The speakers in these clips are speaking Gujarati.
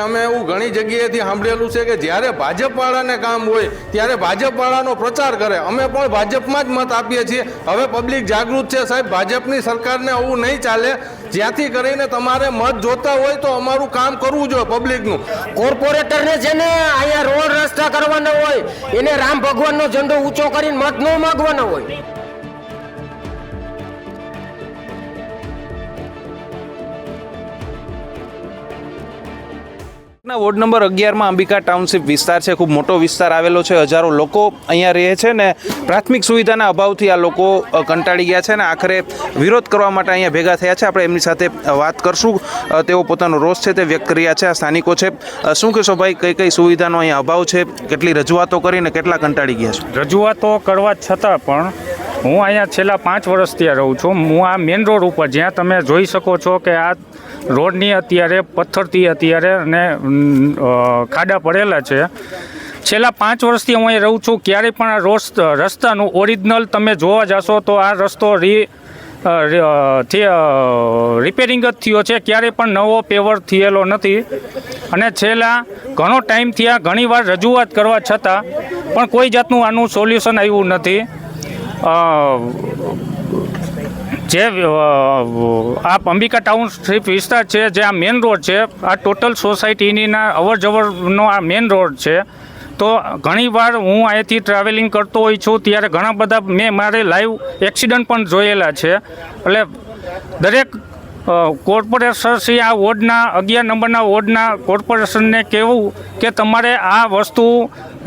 અમે એવું ઘણી જગ્યાએથી સાંભળેલું છે કે જ્યારે ભાજપવાળાને કામ હોય, ત્યારે ભાજપવાળાનો પ્રચાર કરે. અમે પણ ભાજપમાં જ મત આપીએ છીએ. હવે પબ્લિક જાગૃત છે. સાહેબ, ભાજપની સરકારને આવું નહીં ચાલે. જ્યાંથી કરીને તમારે મત જોતા હોય તો અમારું કામ કરવું જોઈએ પબ્લિકનું. કોર્પોરેટરને છે ને અહીંયા રોડ રસ્તા કરવાના હોય, એને રામ ભગવાનનો ઝંડો ઊંચો કરીને મત ન માગવાનો હોય. ના વોર્ડ નંબર અગિયારમાં અંબિકા ટાઉનશીપ વિસ્તાર છે. ખૂબ મોટો વિસ્તાર આવેલો છે. હજારો લોકો અહીંયા રહે છે ને પ્રાથમિક સુવિધાના અભાવથી આ લોકો કંટાળી ગયા છે ને આખરે વિરોધ કરવા માટે અહીંયા ભેગા થયા છે. આપણે એમની સાથે વાત કરશું. તેઓ પોતાનો રોષ છે તે વ્યક્ત કર્યા છે આ સ્થાનિકો છે. શું કહેશો ભાઈ, કઈ કઈ સુવિધાનો અહીંયા અભાવ છે? કેટલી રજૂઆતો કરીને કેટલા કંટાળી ગયા છે? રજૂઆતો કરવા છતાં પણ હું અહીંયા છેલ્લા પાંચ વર્ષથી રહું છું. હું આ મેઇન રોડ ઉપર, જ્યાં તમે જોઈ શકો છો કે આ રોડની અત્યારે, પથ્થરથી અત્યારે અને ખાડા પડેલા છે. છેલ્લા પાંચ વર્ષથી હું અહીં રહું છું, ક્યારેય પણ આ રસ્તાનું ઓરિજિનલ તમે જોવા જશો તો આ રસ્તો રી રિપેરિંગ જ થયો છે. ક્યારેય પણ નવો પેવર થયેલો નથી. અને છેલ્લા ઘણો ટાઈમ થયા ઘણીવાર રજૂઆત કરવા છતાં પણ કોઈ જાતનું આનું સોલ્યુશન આવ્યું નથી. જે આ અંબિકા ટાઉનશીપ વિસ્તાર છે, જે આ મેઇન રોડ છે, આ ટોટલ સોસાયટીનીના અવર જવરનો આ મેઇન રોડ છે, તો ઘણીવાર હું અહીંથી ટ્રાવેલિંગ કરતો હોઈ છું, ત્યારે ઘણા બધા મેં મારે લાઈવ એક્સિડન્ટ પણ જોયેલા છે. એટલે દરેક કોર્પોરેશનથી આ વોર્ડના, અગિયાર નંબરના વોર્ડના કોર્પોરેશનને કહેવું કે તમારે આ વસ્તુ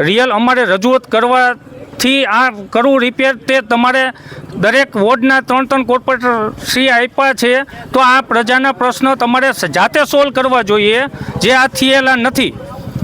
રિયલ અમારે રજૂઆત કરવાથી આ કરવું રિપેર તે તમારે દરેક વોર્ડના ત્રણ ત્રણ કોર્પોરેટર શ્રી આપ્યા છે, તો આ પ્રજાના પ્રશ્નો તમારે જાતે સોલ્વ કરવા જોઈએ, જે આ થયેલા નથી.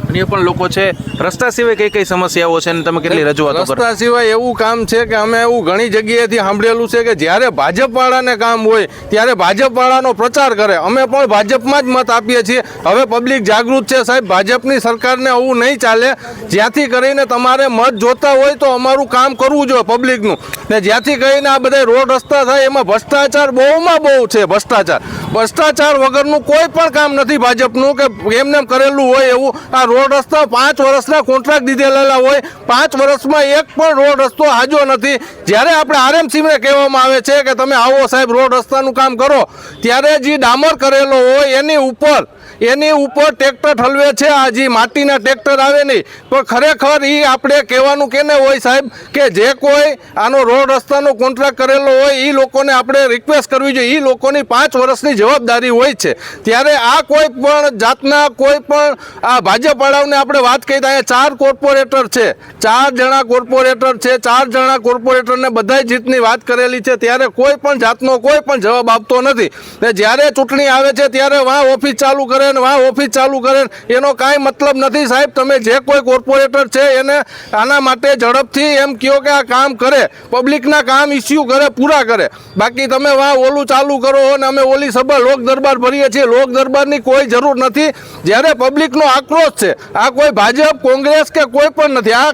અન્ય પણ લોકો છે. રસ્તા સિવાય કઈ કઈ સમસ્યાઓ છે અને તમે કેટલી રજૂઆતો રસ્તા સિવાય એવું કામ છે કે અમે એવું ઘણી જગ્યાએથી સાંભળેલું છે કે જ્યારે ભાજપવાળાને કામ હોય, ત્યારે ભાજપવાળાનો પ્રચાર કરે. અમે પણ ભાજપમાં જ મત આપીએ છીએ. હવે પબ્લિક જાગૃત છે સાહેબ. ભાજપની સરકારને આવું નહીં ચાલે. જ્યાંથી કરીને તમારે મત જોતા હોય તો અમારું કામ કરવું જોઈએ પબ્લિકનું. ને જ્યાંથી કરીને આ બધા રોડ રસ્તા થાય, એમાં ભ્રષ્ટાચાર બહુમાં બહુ છે ભ્રષ્ટાચાર. ભ્રષ્ટાચાર વગરનું કોઈ પણ કામ નથી ભાજપનું, કે એમને કરેલું હોય એવું. આ રોડ રસ્તા પાંચ વર્ષના કોન્ટ્રાક્ટ દીધેલા હોય, પાંચ વર્ષમાં એક પણ રોડ રસ્તો હાજો નથી. જ્યારે આપણે આરએમસીને કહેવામાં આવે છે કે તમે આવો સાહેબ, રોડ રસ્તાનું કામ કરો, ત્યારે જે ડામર કરેલો હોય એની ઉપર એની ઉપર ટ્રેક્ટર ઠલવે છે. આ માટીના ટ્રેક્ટર આવે નહીં પણ ખરેખર એ આપણે કહેવાનું કેને હોય સાહેબ, કે જે કોઈ આનો રોડ રસ્તાનો કોન્ટ્રાક્ટ કરેલો હોય એ લોકોને આપણે રિક્વેસ્ટ કરવી જોઈએ. એ લોકોની પાંચ વર્ષની જવાબદારી હોય છે. ત્યારે આ કોઈ પણ જાતના કોઈ પણ આ ભાજપવાળાઓને આપણે વાત કહી અહીંયા ચાર કોર્પોરેટર છે. ચાર જણા કોર્પોરેટર છે. ચાર જણા કોર્પોરેટરને બધા જીતની વાત કરેલી છે. ત્યારે કોઈ પણ જાતનો કોઈ પણ જવાબ આપતો નથી. ને જ્યારે ચૂંટણી આવે છે, ત્યારે વાં ઓફિસ ચાલુ કરે ને આ ઓફિસ ચાલુ કરે એનો કાંઈ મતલબ નથી સાહેબ. તમે જે કોઈ કોર્પોરેટર છે, એને આના માટે ઝડપથી એમ કહો કે આ કામ કરે, પબ્લિકના કામ ઇસ્યુ કરે, પૂરા કરે. બાકી તમે વા ઓલું ચાલુ કરો અને અમે ઓલી સભા લોક દરબાર ભરીએ છીએ. લોક દરબારની કોઈ જરૂર નથી. જ્યારે પબ્લિકનો આક્રોશ છે, આ કોઈ ભાજપ, કોંગ્રેસ કે કોઈ પણ નથી. આ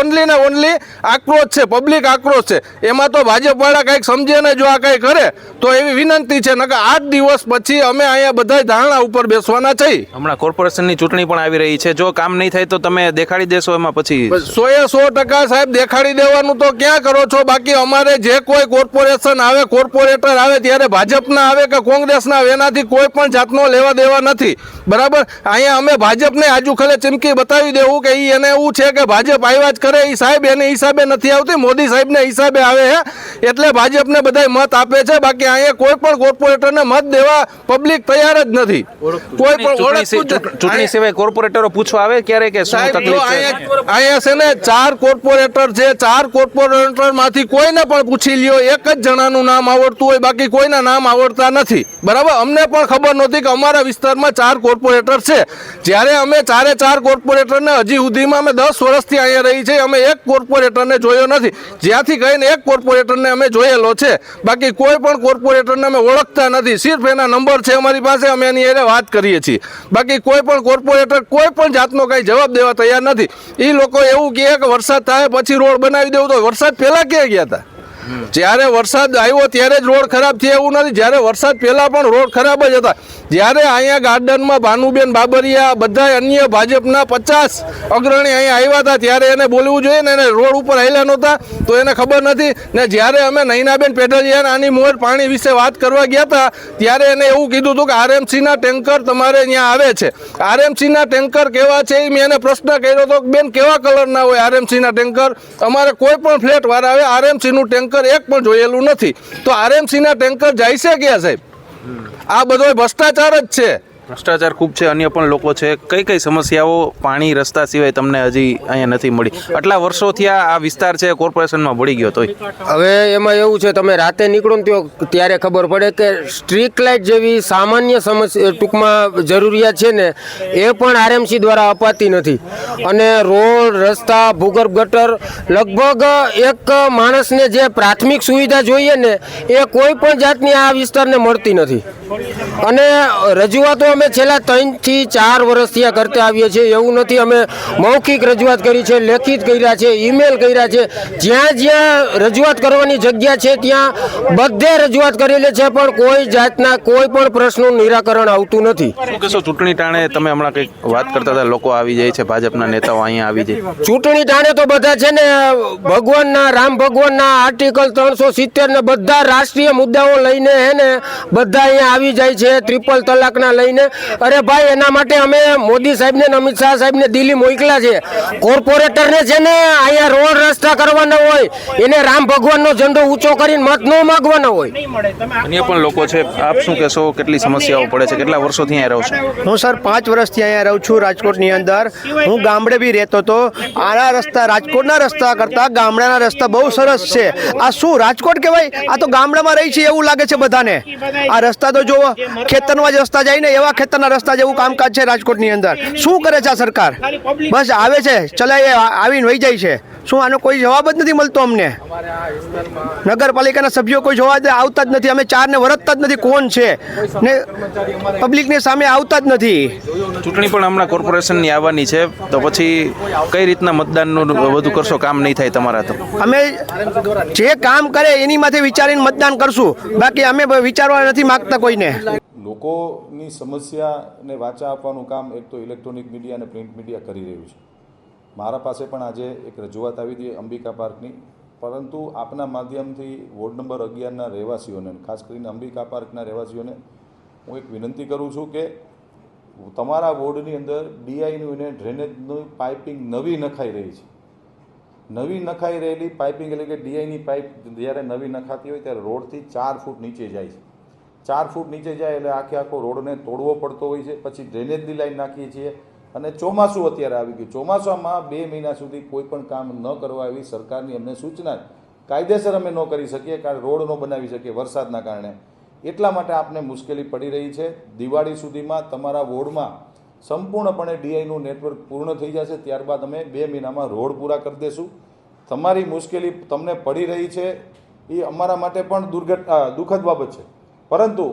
ઓનલી ને ઓનલી આક્રોશ છે, પબ્લિક આક્રોશ છે. એમાં તો ભાજપવાળા કંઈક સમજે ને જો આ કંઈ કરે, તો એવી વિનંતી છે. નકર આઠ દિવસ પછી અમે અહીંયા બધા ધારણા ઉપર બેસવાના છે. હમણાં કોર્પોરેશનની ચૂંટણી પણ આવી રહી છે. જો કામ નહીં થાય તો તમે દેખાડી દેશો એમાં પછી. સો એ સો ટકા સાહેબ દેખાડી દેવાનું તો ક્યાં કરો છો? બાકી અમારે જે કોઈ કોર્પોરેશન આવે કોર્પોરેટર આવે ત્યારે ભાજપના આવે કે કોંગ્રેસના આવે એનાથી કોઈ પણ જાતનો લેવા દેવા નથી. બરાબર? અહીંયા અમે ભાજપને આજુ ખલે ચીમકી બતાવી દેવું કે ઈ એને એવું છે કે ભાજપ આવ્યા જ કરે. એ સાહેબ એને હિસાબે નથી આવતી. મોદી સાહેબને હિસાબે આવે છે એટલે ભાજપને બધાય મત આપે છે. બાકી અહીંયા કોઈ પણ કોર્પોરેટરને મત દેવા પબ્લિક તૈયાર જ નથી. કોઈ પણ ચૂંટણી ઓળખતું ચૂંટણી સિવાય કોર્પોરેટરો પૂછવા આવે ક્યારે કે શું તકલીફ છે? અહીંયા છે ને ચાર કોર્પોરેટર છે ચાર કોર્પોરેટરમાંથી કોઈને પણ પૂછી લ્યો એક જ જણાનું નામ આવડતું હોય બાકી કોઈના નામ આવડતા નથી. બરાબર? અમને પણ ખબર નહોતી કે અમારા વિસ્તારમાં ચાર કોર્પોરેટર છે. જ્યારે અમે ચારે ચાર કોર્પોરેટરને હજી સુધીમાં અમે દસ વર્ષથી અહીંયા રહી છે અમે એક કોર્પોરેટરને જોયો નથી. જ્યાંથી કહીને એક કોર્પોરેટરને અમે જોયેલો છે. બાકી કોઈ પણ કોર્પોરેટરને અમે ઓળખતા નથી. સિર્ફ એના નંબર છે અમારી પાસે અમે એની એને વાત કરીએ છીએ. બાકી કોઈ પણ કોર્પોરેટર કોઈ પણ જાતનો કાંઈ જવાબ દેવા તૈયાર નથી. એ લોકો એવું કહે કે વરસાદ થાય પછી રોડ બનાવી દેવું તો વરસાદ પહેલાં ક્યાં ગયા હતા જ્યારે વરસાદ આવ્યો ત્યારે જ રોડ ખરાબ થયા એવું નથી. જ્યારે વરસાદ પહેલાં પણ રોડ ખરાબ જ હતા. જ્યારે અહીંયા ગાર્ડનમાં ભાનુબેન બાબરિયા બધા અન્ય ભાજપના પચાસ અગ્રણી અહીંયા આવ્યા હતા, ત્યારે એને બોલવું જોઈએ ને એને રોડ ઉપર આવેલા નહોતા, તો એને ખબર નથી. ને જ્યારે અમે નૈનાબેન પેઢલિયાને આની મોર પાણી વિશે વાત કરવા ગયા હતા, ત્યારે એને એવું કીધું હતું કે આરએમસીના ટેન્કર તમારે અહીંયા આવે છે. આરએમસીના ટેન્કર કેવા છે એ મેં એને પ્રશ્ન કર્યો હતો કે બેન કેવા કલરના હોય આરએમસીના ટેન્કર? અમારે કોઈ પણ ફ્લેટ વાળા આવે, આરએમસીનું ટેન્કર એક પણ જોયેલું નથી. તો આરએમસીના ટેન્કર જાય છે ક્યાં સાહેબ? આ બધો ભ્રષ્ટાચાર જ છે. ભ્રષ્ટાચાર ખૂબ છે, અન્ય પણ લોકો છે. કઈ કઈ સમસ્યાઓ પાણી રસ્તા સિવાય તમને હજી અહીંયા નથી મળી? આટલા વર્ષોથી આ વિસ્તાર છે, કોર્પોરેશનમાં ભળી ગયો તોય. હવે એમાં એવું છે, તમે રાતે નીકળો ને ત્યો ત્યારે ખબર પડે કે સ્ટ્રીટ લાઇટ જેવી સામાન્ય સમસ્યા ટૂંકમાં જરૂરિયાત છે ને, એ પણ આરએમસી દ્વારા અપાતી નથી. અને રોડ, રસ્તા, ભૂગર્ભ ગટર, લગભગ એક માણસને જે પ્રાથમિક સુવિધા જોઈએ ને, એ કોઈ પણ જાતની આ વિસ્તારને મળતી નથી. અને રજૂઆતો અમે છેલ્લા ત્રણથી ચાર વર્ષથી આ કરતા આવીએ છીએ. એવું નથી અમે મૌખિક રજૂઆત કરી છે લેખિત કર્યા છે ઈમેલ કર્યા છે. જ્યાં જ્યાં રજૂઆત કરવાની જગ્યા છે ત્યાં બધે રજૂઆત કરેલી છે પણ કોઈ જાતના કોઈ પણ પ્રશ્નનું નિરાકરણ આવતું નથી. શું ચૂંટણી ટાણે તમે હમણાં કંઈક વાત કરતા હતા લોકો આવી જાય છે ભાજપના નેતાઓ અહીંયા આવી જાય. ચૂંટણી ટાણે તો બધા છે ને ભગવાનના રામ ભગવાનના આર્ટિકલ ત્રણસો સિત્તેર ને બધા રાષ્ટ્રીય મુદ્દાઓ લઈને હે ને બધા અહીંયા આવી જાય છે ટ્રિપલ તલાકના લઈને. અરે ભાઈ એના માટે અમે મોદી સાહેબને ને અમિત શાહ સાહેબને દિલ્હી મોકલા છે. કોર્પોરેટરને છે ને અહીંયા રોડ રસ્તા કરવાના હોય એને રામ ભગવાનનો ઝંડો ઊંચો કરીને મત ન માગવાનો હોય. અન્ય પણ લોકો છે. આપ શું કહેશો? કેટલી સમસ્યાઓ પડે છે? કેટલા વર્ષોથી અહીંયા રહો છો? હું સર પાંચ વર્ષથી અહીંયા રહું છું રાજકોટની અંદર. હું ગામડે બી રહેતો હતો. આના રસ્તા રાજકોટના રસ્તા કરતાં ગામડાના રસ્તા બહુ સરસ છે. આ શું રાજકોટ કહેવાય? આ તો ગામડામાં રહી છે એવું લાગે છે બધાને. આ રસ્તા તો જો ખેતરમાં જ રસ્તા જાય ને એવા ખેતરના રસ્તા જેવું કામકાજ છે રાજકોટની અંદર. શું કરે છે આ સરકાર? બસ આવે છે. ચલાય આવીને વહી જાય છે. શું આનો કોઈ જવાબ જ નથી મળતો અમને? નગરપાલિકાના સભ્યો કોઈ જોવા આવતા જ નથી. અમે ચારને વરતતા જ નથી. કોણ છે? ને પબ્લિકની સામે આવતા જ નથી. ચૂંટણી પણ હમણાં કોર્પોરેશનની આવવાની છે. તો પછી કઈ રીતના મતદાનનું વધુ કરશો? કામ નહીં થાય તમારા તો. અમે જે કામ કરે એની માથે વિચારીને મતદાન કરશું. બાકી અમે વિચારવા નથી માગતા કોઈને. લોકોની સમસ્યાને વાચા આપવાનું કામ એક તો ઇલેક્ટ્રોનિક મીડિયા અને પ્રિન્ટ મીડિયા કરી રહ્યું છે. મારા પાસે પણ આજે એક રજૂઆત આવી હતી અંબિકા પાર્કની. પરંતુ આપના માધ્યમથી વોર્ડ નંબર અગિયારના રહેવાસીઓને, ખાસ કરીને અંબિકા પાર્કના રહેવાસીઓને, હું એક વિનંતી કરું છું કે તમારા વોર્ડની અંદર ડીઆઈનું અને ડ્રેનેજનું પાઇપિંગ નવી નખાઈ રહી છે. નવી નખાઈ રહેલી પાઇપિંગ એટલે કે ડીઆઈની પાઇપ જ્યારે નવી નખાતી હોય ત્યારે રોડથી ચાર ફૂટ નીચે જાય છે. ચાર ફૂટ નીચે જાય એટલે આખે આખો રોડને તોડવો પડતો હોય છે. પછી ડ્રેનેજની લાઈન નાખીએ છીએ. અને ચોમાસું અત્યારે આવી ગયું. ચોમાસામાં બે મહિના સુધી કોઈ પણ કામ ન કરવા એવી સરકારની અમને સૂચના કાયદેસર અમે ન કરી શકીએ, કારણ રોડ ન બનાવી શકીએ વરસાદના કારણે. એટલા માટે આપને મુશ્કેલી પડી રહી છે. દિવાળી સુધીમાં તમારા વોર્ડમાં સંપૂર્ણપણે ડીઆઈનું નેટવર્ક પૂર્ણ થઈ જશે. ત્યારબાદ અમે બે મહિનામાં રોડ પૂરા કરી દઈશું તમારી મુશ્કેલી તમને પડી રહી છે. એ અમારા માટે પણ દુર્ઘટ દુઃખદ બાબત છે. પરંતુ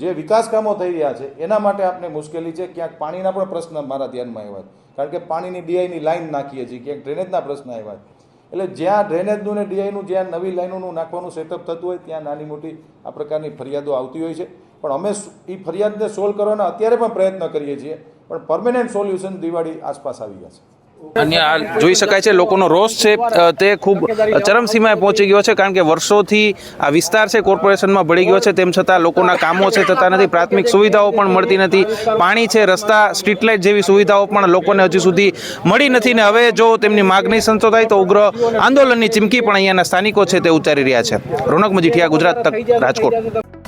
જે વિકાસ કામો થઈ રહ્યા છે, એના માટે આપને મુશ્કેલી છે. ક્યાંક પાણીના પણ પ્રશ્ન મારા ધ્યાનમાં આવ્યા કારણ કે પાણીની ડીઆઈની લાઈન નાખીએ છીએ, ક્યાંક ડ્રેનેજના પ્રશ્ન આવ્યા એટલે જ્યાં ડ્રેનેજનું ને ડીઆઈનું, જ્યાં નવી લાઈનોનું નાખવાનું સેટઅપ થતું હોય, ત્યાં નાની મોટી આ પ્રકારની ફરિયાદો આવતી હોય છે. પણ અમે એ ફરિયાદને સોલ્વ કરવાના અત્યારે પણ પ્રયત્ન કરીએ છીએ. પણ પરમેનન્ટ સોલ્યુશન દિવાળી આસપાસ આવી ગયા છે. અન્ય આ જોઈ શકાય છે, લોકોનો રોષ છે તે ખૂબ ચરમસીમાએ પહોંચી ગયો છે, કારણ કે વર્ષોથી આ વિસ્તાર છે, કોર્પોરેશનમાં ભળી ગયો છે, તેમ છતાં લોકોના કામો છે થતા નથી, પ્રાથમિક સુવિધાઓ પણ મળતી નથી, પાણી છે, રસ્તા સ્ટ્રીટ લાઇટ જેવી સુવિધાઓ પણ લોકોને હજી સુધી મળી નથી, ને હવે જો તેમની માગણી સંતોષાય, તો ઉગ્ર આંદોલનની ચીમકી પણ અહીંયાના સ્થાનિકો છે, તે ઉચ્ચારી રહ્યા છે. રોનક મજીઠિયા, ગુજરાત તક, રાજકોટ.